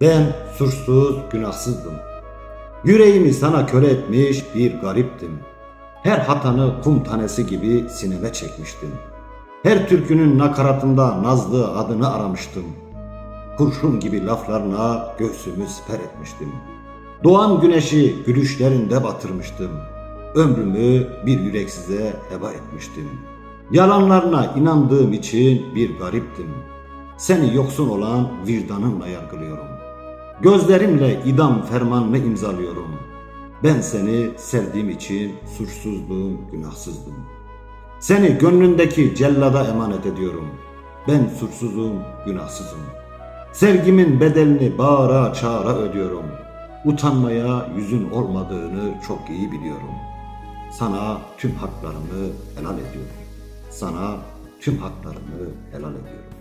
Ben suçsuz, günahsızdım. Yüreğimi sana köle etmiş bir gariptim. Her hatanı kum tanesi gibi sineme çekmiştim. Her türkünün nakaratında nazlı adını aramıştım. Kurşun gibi laflarına göğsümü siper etmiştim. Doğan güneşi gülüşlerinde batırmıştım. Ömrümü bir yüreksize heba etmiştim. Yalanlarına inandığım için bir gariptim. Seni yoksun olan vicdanımla yargılıyorum. Gözlerimle idam fermanını imzalıyorum. Ben seni sevdiğim için suçsuzdum, günahsızdım. Seni gönlündeki cellada emanet ediyorum. Ben suçsuzum, günahsızım. Sevgimin bedelini bağıra çağıra ödüyorum. Utanmaya yüzün olmadığını çok iyi biliyorum. Sana tüm haklarımı helal ediyorum. Sana tüm haklarımı helal ediyorum.